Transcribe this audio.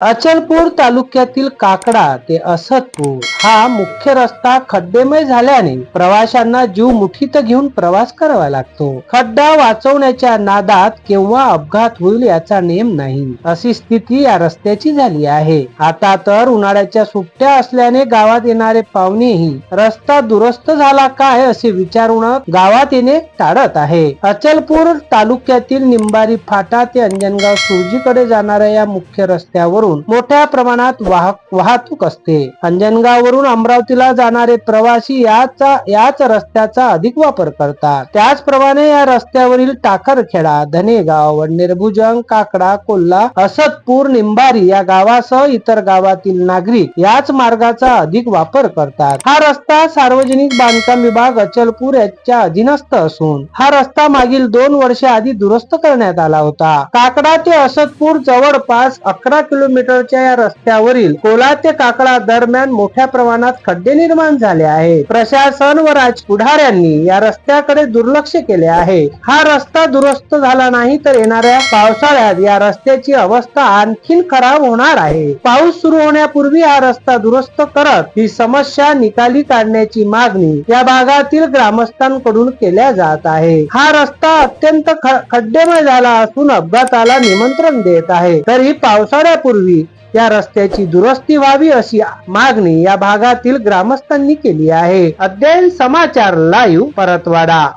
अचलपूर तालुक्यातील काकडा ते असतपूर हा मुख्य रस्ता खड्डेमय झाल्याने प्रवाशांना जीव मुठीत घेऊन प्रवास करावा लागतो. खड्डा वाचवण्याच्या नादात केव्हा अपघात होईल याचा नेम नाही. अशी स्थिती या रस्त्याची झाली आहे. आता तर उन्हाळ्याच्या सुट्ट्या असल्याने गावात येणारे पाहुणेही रस्ता दुरुस्त झाला काय असे विचारून गावात येणे टाळत आहे. अचलपूर तालुक्यातील निंबारी फाटा ते अंजनगाव सुरजीकडे जाणाऱ्या या मुख्य रस्त्यावरून मोठ्या प्रमाणात वाहक वाहतूक असते. अंजनगाव वरून अमरावतीला जाणारे प्रवासी याचा याच रस्त्याचा अधिक वापर करतात. त्याचप्रमाणे या रस्त्यावरील टाकरखेडा धनेगाव निर्भुजंग काकडा कोल्हा असदपूर निंबारी या गावासह इतर गावातील नागरिक याच मार्गाचा अधिक वापर करतात. हा रस्ता सार्वजनिक बांधकाम विभाग अचलपूर याच्या अधीनस्थ असून हा रस्ता मागील दोन वर्ष आधी दुरुस्त करण्यात आला होता. काकडा ते असदपूर जवळपास अकरा किलोमीटर किलोमीटरच्या या रस्त्यावरील कोला ते काकडा दरम्यान मोठ्या प्रमाणात खड्डे निर्माण झाले आहेत. प्रशासन व राजपुढाऱ्यांनी या रस्त्याकडे दुर्लक्ष केले आहे. हा रस्ता दुरुस्त झाला नाही तर येणाऱ्या पावसाळ्यात या रस्त्याची अवस्था आणखीन खराब होणार आहे. पाऊस सुरू होण्यापूर्वी हा रस्ता दुरुस्त करत ही समस्या निकाली काढण्याची मागणी या भागातील ग्रामस्थांकडून केल्या जात आहे. हा रस्ता अत्यंत खड्डेमय झाला असून अपघाताला निमंत्रण देत आहे. तर ही पावसाळ्यापूर्वी या रस्त्याची दुरुस्ती व्हावी अशी मागणी या भागातील ग्रामस्थांनी केली आहे. अध्ययन समाचार लाईव्ह परतवाडा.